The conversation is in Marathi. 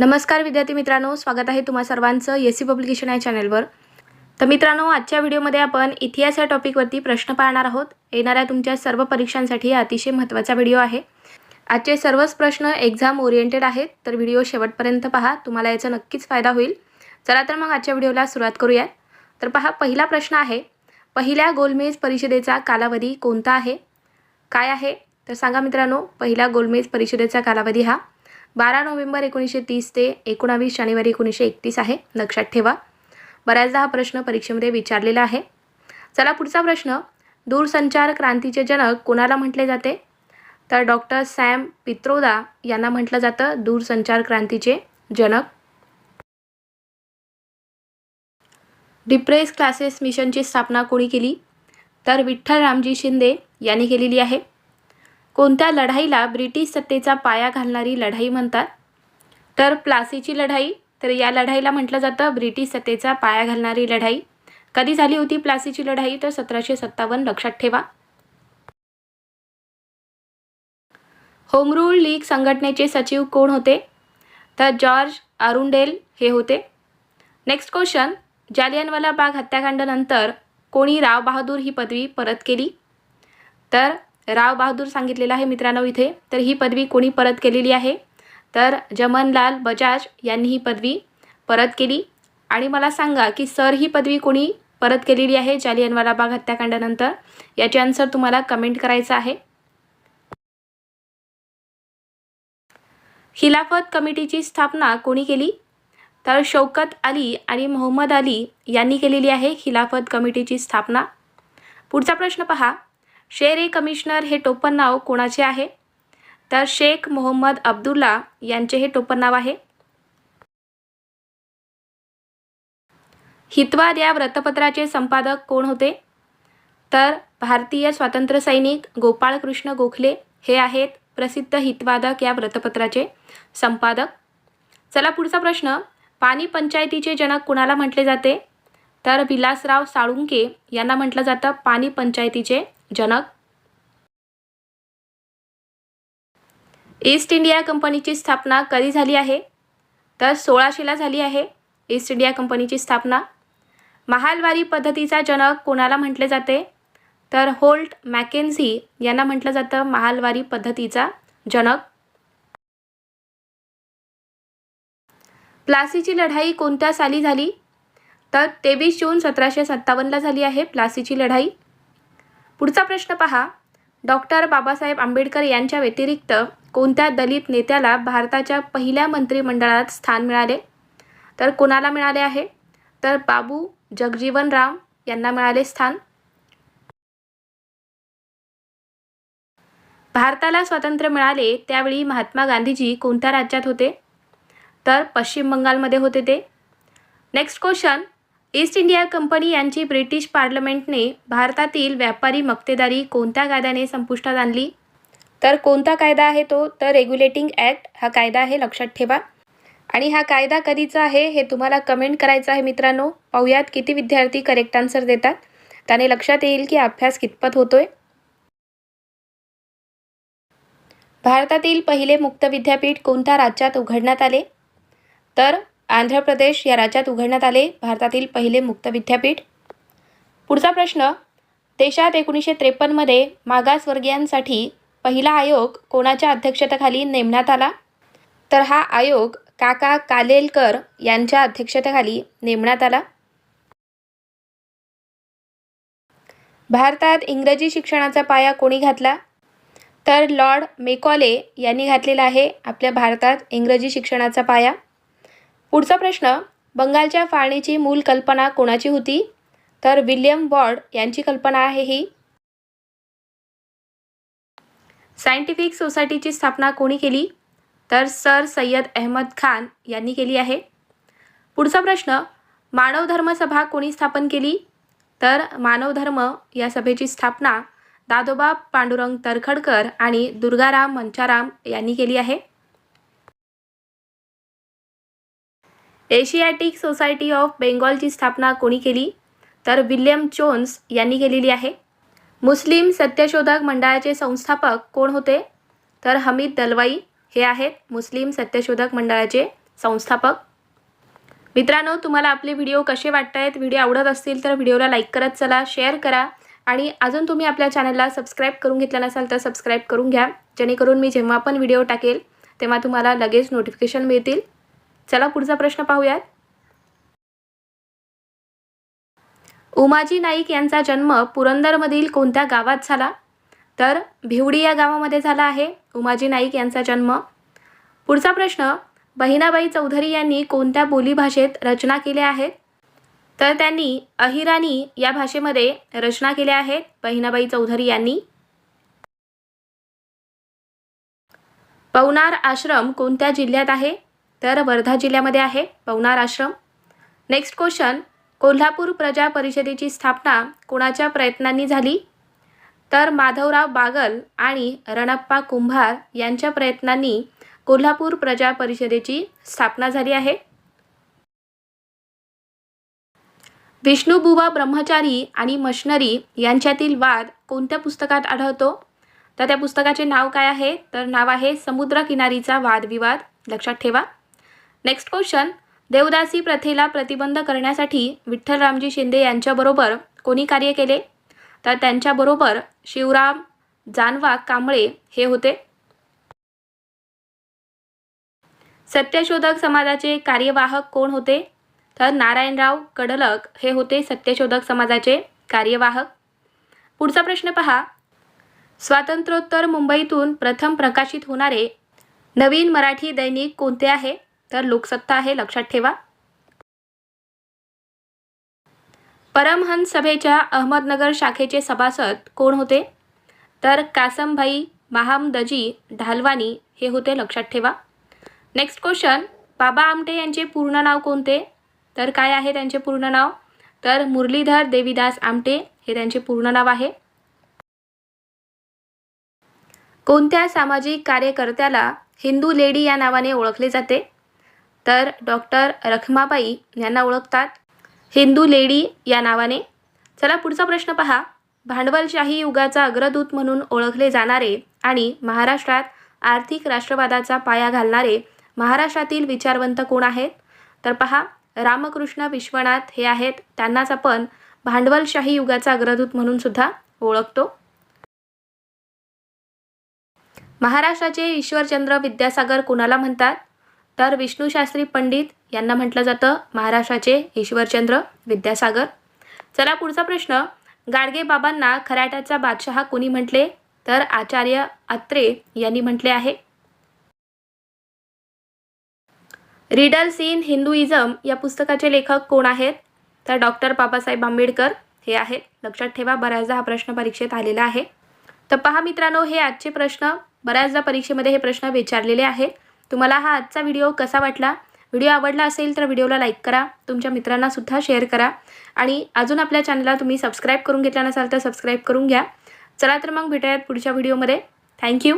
नमस्कार विद्यार्थी मित्रांनो स्वागत आहे तुम्हा सर्वांचं एस सी पब्लिकेशन या चॅनलवर. तर मित्रांनो आजच्या व्हिडिओमध्ये आपण इतिहास या टॉपिकवरती प्रश्न पाहणार आहोत. येणाऱ्या तुमच्या सर्व परीक्षांसाठी हा अतिशय महत्त्वाचा व्हिडिओ आहे. आजचे सर्वच प्रश्न एक्झाम ओरिएंटेड आहेत. तर व्हिडिओ शेवटपर्यंत पहा तुम्हाला याचा नक्कीच फायदा होईल. चला तर मग आजच्या व्हिडिओला सुरुवात करूयात. तर पहा पहिला प्रश्न आहे पहिल्या गोलमेज परिषदेचा कालावधी कोणता आहे? काय आहे? तर सांगा मित्रांनो पहिल्या गोलमेज परिषदेचा कालावधी हा. बारा नोव्हेंबर एकोणीसशे तीस ते एकोणावीस जानेवारी एकोणीसशे एकतीस आहे. लक्षात ठेवा. बऱ्याचदा हा प्रश्न परीक्षेमध्ये विचारलेला आहे. चला पुढचा प्रश्न. दूरसंचार क्रांतीचे जनक कोणाला म्हटले जाते? तर डॉक्टर सॅम पित्रोदा यांना म्हटलं जातं दूरसंचार क्रांतीचे जनक. डिप्रेस क्लासेस मिशनची स्थापना कोणी केली? तर विठ्ठल रामजी शिंदे यांनी केलेली आहे. कोणत्या लढाईला ब्रिटिश सत्तेचा पाया घालणारी लढाई म्हणतात? तर प्लासीची लढाई तर या लढाईला म्हटलं जातं ब्रिटिश सत्तेचा पाया घालणारी लढाई. कधी झाली होती प्लासीची लढाई? तर सतराशे सत्तावन्न लक्षात ठेवा. होम रूल लीग संघटनेचे सचिव कोण होते? तर जॉर्ज अरुंडेल हे होते. Next question. जालियनवाला बाग हत्याकांडानंतर कोणी राव बहादूर ही पदवी परत केली? तर राव बहादूर सांगितलेलं आहे मित्रांनो इथे. तर ही पदवी कोणी परत केलेली आहे? तर जमनलाल बजाज यांनी ही पदवी परत केली. आणि मला सांगा की सर ही पदवी कोणी परत केलेली आहे जालियनवाला बाग हत्याकांडानंतर? याचे आन्सर तुम्हाला कमेंट करायचं आहे. खिलाफत कमिटीची स्थापना कोणी केली? तर शौकत अली आणि मोहम्मद अली यांनी केलेली आहे खिलाफत कमिटीची स्थापना. पुढचा प्रश्न पहा. शेर ए कमिशनर हे टोपण नाव कोणाचे आहे? तर शेख मोहम्मद अब्दुल्ला यांचे हे टोपण नाव आहे. हितवाद या वृत्तपत्राचे संपादक कोण होते? तर भारतीय स्वातंत्र्य सैनिक गोपाळकृष्ण गोखले हे आहेत प्रसिद्ध हितवादक या वृत्तपत्राचे संपादक. चला पुढचा प्रश्न पाणी पंचायतीचे जनक कुणाला म्हटले जाते? तर विलासराव साळुंके यांना म्हटलं जातं पाणी पंचायतीचे जनक. ईस्ट इंडिया कंपनीची स्थापना कधी झाली आहे? तर सोळाशेला झाली आहे ईस्ट इंडिया कंपनीची स्थापना. महालवारी पद्धतीचा जनक कोणाला म्हटले जाते? तर होल्ट मॅकेन्झी यांना म्हटलं जातं महालवारी पद्धतीचा जनक. प्लासीची लढाई कोणत्या साली झाली? तर तेवीस जून सतराशे सत्तावन्नला झाली आहे प्लासीची लढाई. पुढचा प्रश्न पहा. डॉक्टर बाबासाहेब आंबेडकर यांच्या व्यतिरिक्त कोणत्या दलित नेत्याला भारताच्या पहिल्या मंत्रिमंडळात स्थान मिळाले? तर कोणाला मिळाले आहे? तर बाबू जगजीवन राम यांना मिळाले स्थान. भारताला स्वातंत्र्य मिळाले त्यावेळी महात्मा गांधीजी कोणत्या राज्यात होते? तर पश्चिम बंगालमध्ये होते ते. Next question East India Company यांची ब्रिटिश पार्लमेंटने भारतातील व्यापारी मक्तेदारी कोणत्या कायद्याने संपुष्टात आणली? तर कोणता कायदा आहे तो? तर रेग्युलेटिंग ॲक्ट हा कायदा आहे लक्षात ठेवा. आणि हा कायदा कधीचा आहे हे तुम्हाला कमेंट करायचं आहे मित्रांनो. पाहुयात किती विद्यार्थी करेक्ट आन्सर देतात. त्याने लक्षात येईल की अभ्यास कितपत होतोय. भारतातील पहिले मुक्त विद्यापीठ कोणत्या राज्यात उघडण्यात आले? तर आंध्र प्रदेश या राज्यात उघडण्यात आले. भारतातील पहिले मुक्त विद्यापीठ. पुढचा प्रश्न देशात एकोणीसशे त्रेपन्नमध्ये मागासवर्गीयांसाठी पहिला आयोग कोणाच्या अध्यक्षतेखाली नेमण्यात आला? तर हा आयोग काका कालेलकर यांच्या अध्यक्षतेखाली नेमण्यात आला. भारतात इंग्रजी शिक्षणाचा पाया कोणी घातला? तर लॉर्ड मेकॉले यांनी घातलेला आहे आपल्या भारतात इंग्रजी शिक्षणाचा पाया. पुढचा प्रश्न बंगालच्या फाळणीची मूल कल्पना कोणाची होती? तर विल्यम बॉर्ड यांची कल्पना आहे ही. सायंटिफिक सोसायटीची स्थापना कोणी केली? तर सर सय्यद अहमद खान यांनी केली आहे. पुढचा प्रश्न मानव धर्म सभा कोणी स्थापन केली? तर मानव धर्म या सभेची स्थापना दादोबा पांडुरंग तरखडकर आणि दुर्गाराम मंचाराम यांनी केली आहे. एशियाटिक सोसायटी ऑफ बेंगॉलची स्थापना कोणी केली? तर विल्यम जोन्स यांनी केलेली आहे. मुस्लिम सत्यशोधक मंडळाचे संस्थापक कोण होते? तर हमीद दलवाई हे आहेत मुस्लिम सत्यशोधक मंडळाचे संस्थापक. मित्रांनो तुम्हाला आपले व्हिडिओ कसे वाटत आहेत व्हिडिओ आवडत असतील तर व्हिडिओला लाईक करत चला शेअर करा आणि अजून तुम्ही आपल्या चॅनलला सबस्क्राईब करून घेतला नसाल तर सबस्क्राईब करून घ्या. जेणेकरून मी जेव्हा पण व्हिडिओ टाकेल तेव्हा तुम्हाला लगेच नोटिफिकेशन मिळतील. चला पुढचा प्रश्न पाहूयात. उमाजी नाईक यांचा जन्म पुरंदरमधील कोणत्या गावात झाला? तर भिवडी या गावामध्ये झाला आहे उमाजी नाईक यांचा जन्म. पुढचा प्रश्न बहिणाबाई चौधरी यांनी कोणत्या बोलीभाषेत रचना केल्या आहेत? तर त्यांनी अहिराणी या भाषेमध्ये रचना केल्या आहेत बहिणाबाई चौधरी यांनी. पवनार आश्रम कोणत्या जिल्ह्यात आहे? तर वर्धा जिल्ह्यामध्ये आहे. पवनार आश्रम. नेक्स्ट क्वेश्चन कोल्हापूर प्रजा परिषदेची स्थापना कोणाच्या प्रयत्नांनी झाली? तर माधवराव बागल आणि रणप्पा कुंभार यांच्या प्रयत्नांनी कोल्हापूर प्रजा परिषदेची स्थापना झाली आहे. विष्णुबुवा ब्रह्मचारी आणि मशनरी यांच्यातील वाद कोणत्या पुस्तकात आढळतो? तर त्या पुस्तकाचे नाव काय आहे? तर नाव आहे समुद्रकिनारीचा वादविवाद. लक्षात ठेवा. नेक्स्ट क्वेश्चन देवदासी प्रथेला प्रतिबंध करण्यासाठी विठ्ठलरामजी शिंदे यांच्याबरोबर कोणी कार्य केले? तर त्यांच्याबरोबर शिवराम जानवा कांबळे हे होते. सत्यशोधक समाजाचे कार्यवाहक कोण होते? तर नारायणराव कडलक हे होते सत्यशोधक समाजाचे कार्यवाहक. पुढचा प्रश्न पहा. स्वातंत्र्योत्तर मुंबईतून प्रथम प्रकाशित होणारे नवीन मराठी दैनिक कोणते आहे? तर लोकसत्ता आहे लक्षात ठेवा. परमहंस सभेच्या अहमदनगर शाखेचे सभासद कोण होते? तर कासमभाई महामदजी ढालवानी हे होते लक्षात ठेवा. नेक्स्ट क्वेश्चन बाबा आमटे यांचे पूर्ण नाव कोणते? तर काय आहे त्यांचे पूर्ण नाव? तर मुरलीधर देवीदास आमटे हे त्यांचे पूर्ण नाव आहे. कोणत्या सामाजिक कार्यकर्त्याला हिंदू लेडी या नावाने ओळखले जाते? तर डॉक्टर रखमाबाई यांना ओळखतात. हिंदू लेडी या नावाने. चला पुढचा प्रश्न पहा. भांडवलशाही युगाचा अग्रदूत म्हणून ओळखले जाणारे आणि महाराष्ट्रात आर्थिक राष्ट्रवादाचा पाया घालणारे महाराष्ट्रातील विचारवंत कोण आहेत? तर पहा रामकृष्ण विश्वनाथ हे आहेत. त्यांनाच आपण भांडवलशाही युगाचा अग्रदूत म्हणून सुद्धा ओळखतो. महाराष्ट्राचे ईश्वरचंद्र विद्यासागर कोणाला म्हणतात? तर विष्णूशास्त्री पंडित यांना म्हटलं जातं महाराष्ट्राचे ईश्वरचंद्र विद्यासागर. चला पुढचा प्रश्न. गाडगे बाबांना खराट्याचा बादशहा कोणी म्हटले? तर आचार्य अत्रे यांनी म्हटले आहे. रीडल्स इन हिंदुइझम या पुस्तकाचे लेखक कोण आहेत? तर डॉक्टर बाबासाहेब आंबेडकर हे आहेत. लक्षात ठेवा बऱ्याचदा हा प्रश्न परीक्षेत आलेला आहे. तर पहा मित्रांनो हे आजचे प्रश्न. बऱ्याचदा परीक्षेमध्ये हे प्रश्न विचारलेले आहेत. तुम्हाला हा आजचा व्हिडिओ कसा वाटला? व्हिडिओ आवडला असेल तर व्हिडिओला लाईक करा. तुमच्या मित्रांनासुद्धा शेअर करा. आणि अजून आपल्या चॅनलला तुम्ही सबस्क्राईब करून घेतला नसाल तर सबस्क्राईब करून घ्या. चला तर मग भेटूयात पुढच्या व्हिडिओमध्ये थँक्यू